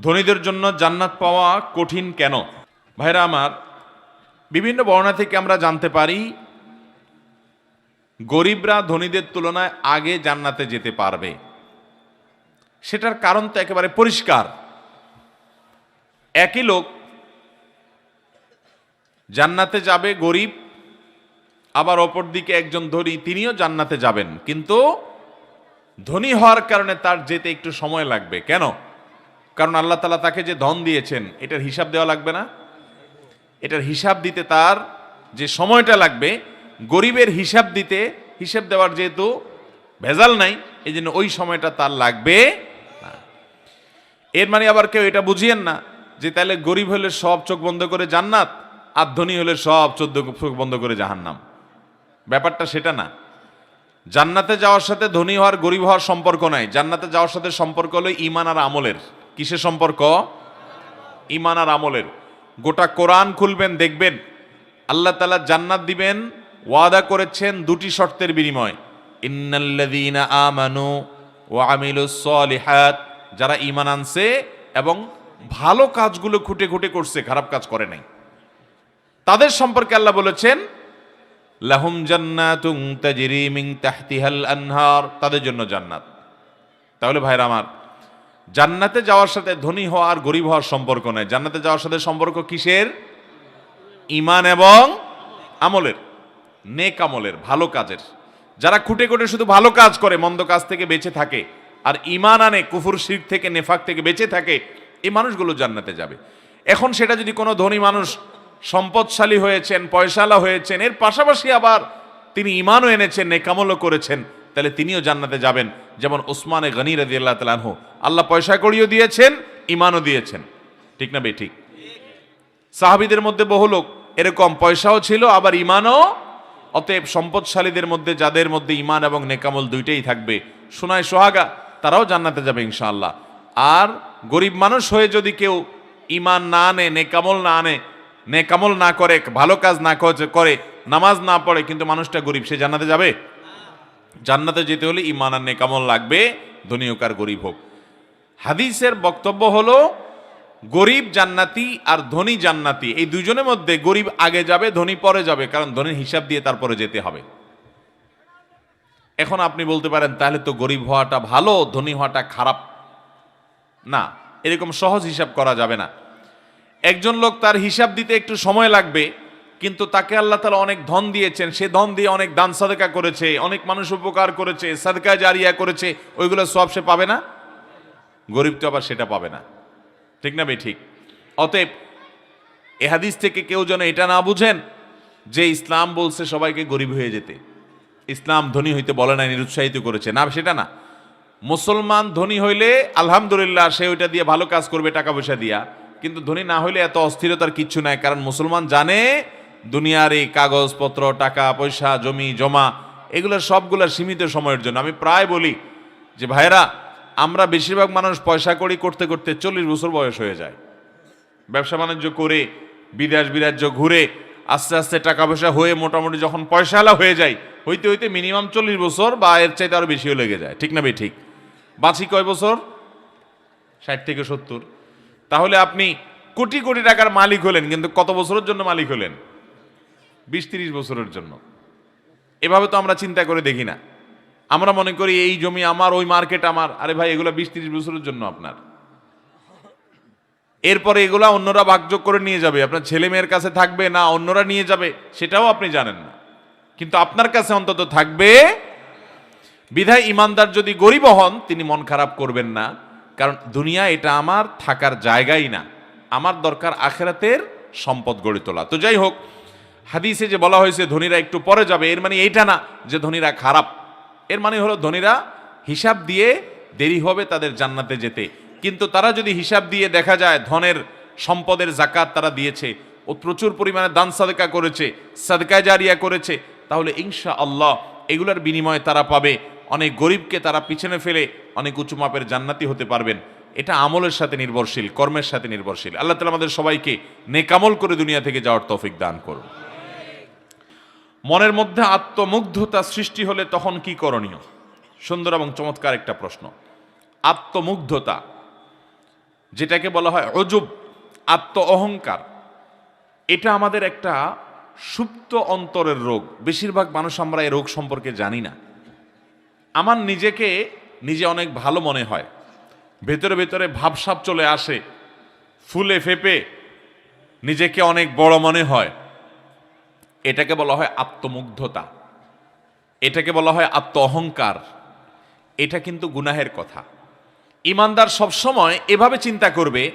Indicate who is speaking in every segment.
Speaker 1: ধনীদের জন্য জান্নাত পাওয়া কঠিন কেন? ভাইরা আমার, বিভিন্ন বর্ণনা থেকে আমরা জানতে পারি, গরিবরা ধনীদের তুলনায় আগে জান্নাতে যেতে পারবে। সেটার কারণ তো একেবারে পরিষ্কার। একই লোক জান্নাতে যাবে গরিব, আবার অপর দিকে একজন ধনী, তিনিও জান্নাতে যাবেন। কিন্তু ধনী হওয়ার কারণে তার যেতে একটু সময় লাগবে। কেন? কারণ আল্লাহ তালা তাকে যে ধন দিয়েছেন, এটার হিসাব দেওয়া লাগবে না। এটার হিসাব দিতে তার যে সময়টা লাগবে, গরিবের হিসাব দিতে, হিসাব দেওয়ার যেহেতু ভেজাল নাই এই জন্য ওই সময়টা তার লাগবে এর মানে আবার কেউ এটা বুঝিয়েন না, যে তাহলে গরিব হলে সব চোখ বন্ধ করে জান্নাত, আর ধনী হলে সব চোদ্দ চোখ বন্ধ করে জাহান্নাম। ব্যাপারটা সেটা না। জান্নাতে যাওয়ার সাথে ধনী হওয়ার গরিব হওয়ার সম্পর্ক নাই। জান্নাতে যাওয়ার সাথে সম্পর্ক হলো ইমান আর আমলের। কিসের সম্পর্ক? ইমান আর আমলের। গোটা কোরআন খুলবেন, দেখবেন। আল্লাহ তালা জান্নাত দিবেন, ওয়াদা করেছেন দুটি শর্তের বিনিময়। ইন্নাল্লাযীনা আমানু যারা ইমান আনছে এবং ভালো কাজগুলো খুঁটে খুঁটে করছে, খারাপ কাজ করে নাই। তাদের সম্পর্কে আল্লাহ বলেছেন, লাহুম মিন তাহতিহাল আনহার তাদের জন্য জান্নাত। তাহলে ভাইরা আমার জান্নাতে যাওয়ার সাথে ধনী হওয়া আর গরিব হওয়ার সম্পর্ক নাই। জান্নাতে যাওয়ার সাথে সম্পর্ক কিসের? ইমান এবং আমলের। নেক আমলের, ভালো কাজের। যারা খুঁটে খুঁটে শুধু ভালো কাজ করে, মন্দ কাজ থেকে বেঁচে থাকে, আর ইমান আনে, কুফুর শির থেকে, নেফাক থেকে বেঁচে থাকে, এই মানুষগুলো জান্নাতে যাবে। এখন সেটা যদি কোনো ধনী মানুষ সম্পদশালী হয়েছেন পয়সালা হয়েছেন, এর পাশাপাশি আবার তিনি ইমানও এনেছেন নেকামলও করেছেন তাহলে তিনিও জান্নাতে যাবেন। যেমন ওসমানে গনি রাজি আল্লাহ তালানহু আল্লাহ পয়সা করিও দিয়েছেন ইমানও দিয়েছেন। ঠিক না বে ঠিক। সাহাবিদের মধ্যে বহু লোক, এরকম পয়সাও ছিল, আবার ইমানও অতএব সম্পদশালীদের মধ্যে, যাদের মধ্যে ইমান এবং নেকামল দুইটাই থাকবে। সোনায় সোহাগা, তারাও জান্নাতে যাবে ইনশাআল্লাহ। আর গরিব মানুষ হয়ে যদি কেউ ইমান না আনে, নেকামল না আনে, নেকামল না করে, ভালো কাজ না করে- করে, নামাজ না পড়ে, কিন্তু মানুষটা গরিব, সে জান্নাতে যাবে? জান্নাতে যেতে হলে ইমান আর নেকামল লাগবে ধনী হোক গরিব হোক। হাদিসের বক্তব্য হলো, গরিব জান্নাতি আর ধনী জান্নাতি, এই দুজনের মধ্যে গরিব আগে যাবে, ধনী পরে যাবে, কারণ ধনীর হিসাব দিয়ে তারপরে যেতে হবে। এখন আপনি বলতে পারেন, তাহলে তো গরিব হওয়াটা ভালো, ধনী হওয়াটা খারাপ। না, এরকম সহজ হিসাব করা যাবে না। একজন লোক তার হিসাব দিতে একটু সময় লাগবে কিন্তু তাকে আল্লাহ তালা অনেক ধন দিয়েছেন। সে ধন দিয়ে অনেক দান সাদকা করেছে, অনেক মানুষ উপকার করেছে, সাদকা জারিয়া করেছে, ওইগুলো সব সে পাবে না? গরিব তো আবার সেটা পাবে না। ঠিক না বে ঠিক। অতএব এ হাদিস থেকে কেউ যেন এটা না বুঝেন যে ইসলাম বলছে সবাইকে গরিব হয়ে যেতে। ইসলাম ধনী হইতে বলে না নিরুৎসাহিত করেছে। না, সেটা না। মুসলমান ধনী হইলে আলহামদুলিল্লাহ সে ওইটা দিয়ে ভালো কাজ করবে, টাকা পয়সা দিয়া। কিন্তু ধনী না হইলে এত অস্থিরতার কিচ্ছু নাই, কারণ মুসলমান জানে দুনিয়ার এই কাগজপত্র, টাকা, পয়সা, জমি, জমা, এগুলো সবগুলো সীমিত সময়ের জন্য। আমি প্রায় বলি যে ভাইরা আমরা বেশিরভাগ মানুষ পয়সা করি করতে করতে চল্লিশ বছর বয়স হয়ে যায়। ব্যবসা বাণিজ্য করে, বিদেশ বিরাজ্য ঘুরে, আস্তে আস্তে টাকা পয়সা হয়ে মোটামুটি যখন পয়সাওয়ালা হয়ে যায়, হইতে হইতে মিনিমাম চল্লিশ বছর বা এর চাইতে আরও বেশিও লেগে যায়। ঠিক না বে ঠিক। বাঁচি কয় বছর? ষাট থেকে সত্তর। তাহলে আপনি কোটি কোটি টাকার মালিক হলেন, কিন্তু কত বছরের জন্য মালিক হলেন? বিশ তিরিশ বছরের জন্য। এভাবে তো আমরা চিন্তা করে দেখি না। আমরা মনে করি এই জমি আমার, ওই মার্কেট আমার। আরে ভাই, এগুলো বিশ তিরিশ বছরের জন্য আপনার। এরপরে এগুলা অন্যরা ভাগযোগ করে নিয়ে যাবে। আপনার ছেলে মেয়ের কাছে থাকবে না অন্যরা নিয়ে যাবে, সেটাও আপনি জানেন না। কিন্তু আপনার কাছে অন্তত থাকবে। বিধায় ইমানদার যদি গরিব হন, তিনি মন খারাপ করবেন না। কারণ দুনিয়া এটা আমার থাকার জায়গাই না। আমার দরকার আখেরাতের সম্পদ গড়ে তোলা। তো যাই হোক হাদিসে যে বলা হয়েছে, ধনীরা একটু পরে যাবে, এর মানে এইটা না যে ধনীরা খারাপ। এর মানে হলো ধনীরা হিসাব দিয়ে দেরি হবে তাদের জান্নাতে যেতে। কিন্তু তারা যদি হিসাব দিয়ে দেখা যায় ধনের সম্পদের জাকাত তারা দিয়েছে, ও প্রচুর পরিমাণে দান সাদকা করেছে, সাদকায় জারিয়া করেছে, তাহলে ইনশা আল্লাহ এগুলোর বিনিময়ে তারা পাবে। অনেক গরিবকে তারা পিছনে ফেলে অনেক উঁচু মাপের জান্নাতি হতে পারবেন। এটা আমলের সাথে নির্ভরশীল, কর্মের সাথে নির্ভরশীল। আল্লাহ তালা আমাদের সবাইকে নেকামল করে দুনিয়া থেকে যাওয়ার তৌফিক দান করুন। মনের মধ্যে আত্মমুগ্ধতা সৃষ্টি হলে তখন কি করণীয়? সুন্দর এবং চমৎকার একটা প্রশ্ন। আত্মমুগ্ধতা, যেটাকে বলা হয় অজুব আত্ম অহংকার এটা আমাদের একটা সুপ্ত অন্তরের রোগ। বেশিরভাগ মানুষ আমরা এই রোগ সম্পর্কে জানি না। আমার নিজেকে নিজে অনেক ভালো মনে হয়। ভেতরে ভেতরে ভাবসাব চলে আসে, ফুলে ফেপে, নিজেকে অনেক বড় মনে হয়। এটাকে বলা হয় আত্মমুগ্ধতা। এটাকে বলা হয় আত্ম অহংকার এটা কিন্তু গুনাহের কথা। ইমানদার সবসময় এভাবে চিন্তা করবে,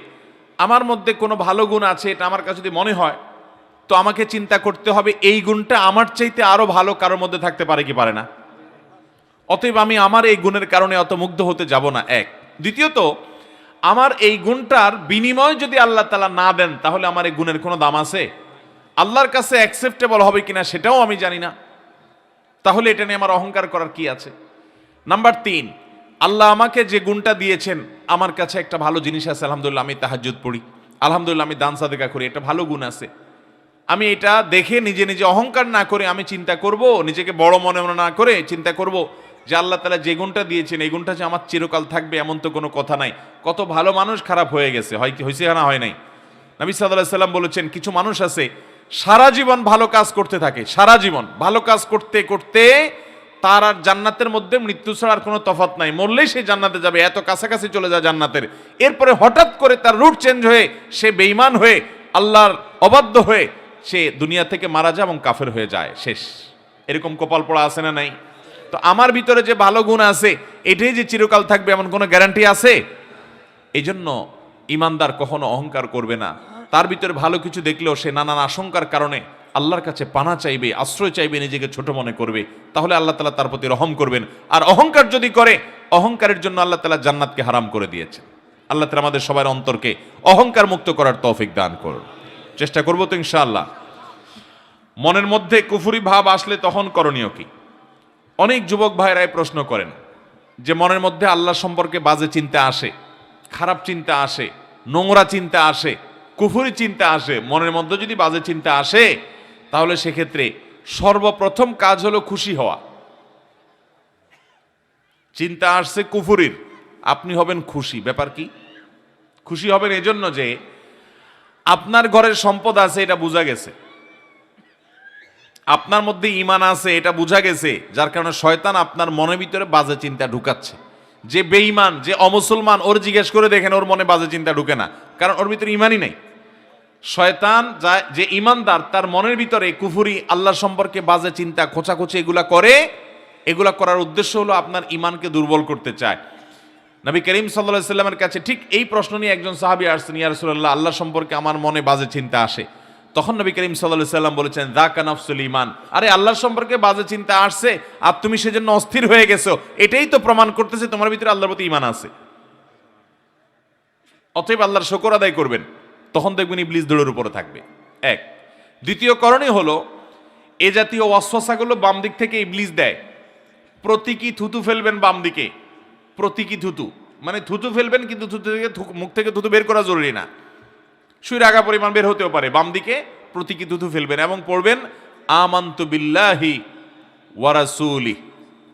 Speaker 1: আমার মধ্যে কোনো ভালো গুণ আছে, এটা আমার কাছে যদি মনে হয়, তো আমাকে চিন্তা করতে হবে, এই গুণটা আমার চাইতে আরও ভালো কারোর মধ্যে থাকতে পারে কি পারে না? অতএব আমি আমার এই গুণের কারণে অত মুগ্ধ হতে যাব না, এক। দ্বিতীয়ত, আমার এই গুণটার বিনিময় যদি আল্লাহ তালা না দেন, তাহলে আমার এই গুণের কোনো দাম আছে? আল্লাহর কাছে অ্যাকসেপ্টেবল হবে কিনা সেটাও আমি জানি না। তাহলে এটা নিয়ে আমার অহংকার করার কি আছে? নাম্বার তিন, আল্লাহ আমাকে যে গুণটা দিয়েছেন, আমার কাছে একটা ভালো জিনিস আছে, আলহামদুলিল্লাহ, আমি তাহাজুদ পড়ি। আলহামদুলিল্লাহ, আমি দান সাদেকা করি, এটা ভালো গুণ আছে। আমি এটা দেখে নিজে নিজে অহংকার না করে আমি চিন্তা করব, নিজেকে বড় মনে মনে না করে চিন্তা করব যে আল্লাহ তালা যে গুণটা দিয়েছেন, এই গুণটা যে আমার চিরকাল থাকবে এমন তো কোনো কথা নাই। কত ভালো মানুষ খারাপ হয়ে গেছে, হয় কি, হয়েছে না হয় নাই? নবী সাল্লাহ সাল্লাম বলেছেন, কিছু মানুষ আছে সারা জীবন ভালো কাজ করতে থাকে, সারা জীবন। ভালো কাজ করতে করতে তার আর জান্নাতের মধ্যে মৃত্যু ছাড়ার কোনো তফাত নাই। মরলেই সে জান্নাতে যাবে, এত কাছাকাছি চলে যায় জান্নাতের। এরপরে হঠাৎ করে তার রুট চেঞ্জ হয়ে সে বেইমান হয়ে, আল্লাহর অবাধ্য হয়ে সে দুনিয়া থেকে মারা যায় এবং কাফের হয়ে যায়। শেষ। এরকম কপাল পড়া আছে না নাই? তো আমার ভিতরে যে ভালো গুণ আছে, এটাই যে চিরকাল থাকবে এমন কোনো গ্যারান্টি আছে? এই জন্য ইমানদার কখনো অহংকার করবে না। তার ভিতরে ভালো কিছু দেখলেও সে নানান আশঙ্কার কারণে আল্লাহর কাছে পানা চাইবে, আশ্রয় চাইবে, নিজেকে ছোট মনে করবে। তাহলে আল্লাহ তালা তার প্রতি রহম করবেন। আর অহংকার যদি করে, অহংকারের জন্য আল্লাহ তালা জান্নাতকে হারাম করে দিয়েছে আল্লাহ তালা আমাদের সবার অন্তরকে অহংকার মুক্ত করার তৌফিক দান করুন। চেষ্টা করব তো ইনশাআল্লাহ। মনের মধ্যে কুফুরি ভাব আসলে তখন করণীয় কি? অনেক যুবক ভাইরাই প্রশ্ন করেন, যে মনের মধ্যে আল্লাহ সম্পর্কে বাজে চিন্তা আসে, খারাপ চিন্তা আসে, নোংরা চিন্তা আসে কুফুরি চিন্তা আসে, মনের মধ্যে যদি বাজে চিন্তা আসে, তাহলে সেক্ষেত্রে সর্বপ্রথম কাজ হলো খুশি হওয়া। চিন্তা আসছে কুফুরির, আপনি হবেন খুশি। ব্যাপার কি? খুশি হবেন এজন্য যে আপনার ঘরের সম্পদ আছে, এটা বোঝা গেছে। আপনার মধ্যে ইমান আছে, এটা বোঝা গেছে, যার কারণে শয়তান আপনার মনের ভিতরে বাজে চিন্তা ঢুকাচ্ছে। যে বেঈমান, যে অমুসলমান, ওর জিজ্ঞেস করে দেখেন ওর মনে বাজে চিন্তা ঢুকে না, কারণ ওর ভিতরে ইমানই নেই। শয়তান যা- যে ইমানদার, তার মনের ভিতরে কুফুরি, আল্লাহ সম্পর্কে বাজে চিন্তা, খোঁচাখুচি এগুলা করে, এগুলা করার উদ্দেশ্য হলো আপনার ইমানকে দুর্বল করতে চায়। নবী করিম সাল্লাহ সাল্লামের কাছে ঠিক এই প্রশ্ন নিয়ে একজন সাহাবি আসছেন, ইয়া রাসূলুল্লাহ, আল্লাহ সম্পর্কে আমার মনে বাজে চিন্তা আসে। তখন নবী করিম সাল্লাহ সাল্লাম বলেছেন দা কানাফসুল ইমান আরে আল্লাহর সম্পর্কে বাজে চিন্তা আসছে, আর তুমি সেজন্য অস্থির হয়ে গেছো। এটাই তো প্রমাণ করতেছে তোমার ভিতরে আল্লাহর প্রতি ইমান আছে। অতএব আল্লাহর শকর আদায় করবেন। তখন দেখবেন ইবলিস দৌড়ের উপরে থাকবে। এক। দ্বিতীয় করণীয় হলো, এ জাতীয় অশ্বাসাগুলো বাম দিক থেকে ইবলিস দেয়। প্রতীকী থুতু ফেলবেন বাম দিকে। প্রতীকী থুতু। মানে থুতু ফেলবেন কিন্তু থুতু থেকে মুখ থেকে থুতু বের করা জরুরি না। সুইর আগা পরিমাণ বের হতেও পারে। বাম দিকে প্রতীকী থুতু ফেলবেন এবং পড়বেন, আমান্তু বিল্লাহি ওয়ারাসুলি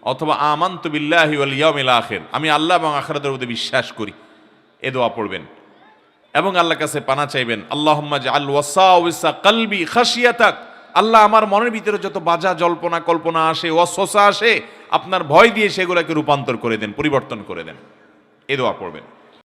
Speaker 1: অথবা, আমান্তু বিল্লাহি ওয়াল ইয়াউমিল আখির আমি আল্লাহ এবং আখিরাতের প্রতি বিশ্বাস করি। এ দোয়া পড়বেন। এবং আল্লাহর কাছে পানা চাইবেন আল্লাহ জাআল ওয়াসাউসা কলবি খাশিয়াতাক। আল্লাহ আমার মনের ভিতরে যত বাজা জল্পনা কল্পনা আসে, ওয়াসওয়াসা আসে, আপনার ভয় দিয়ে সেগুলোকে রূপান্তর করে দেন, পরিবর্তন করে দেন। এ দোয়া পড়বেন।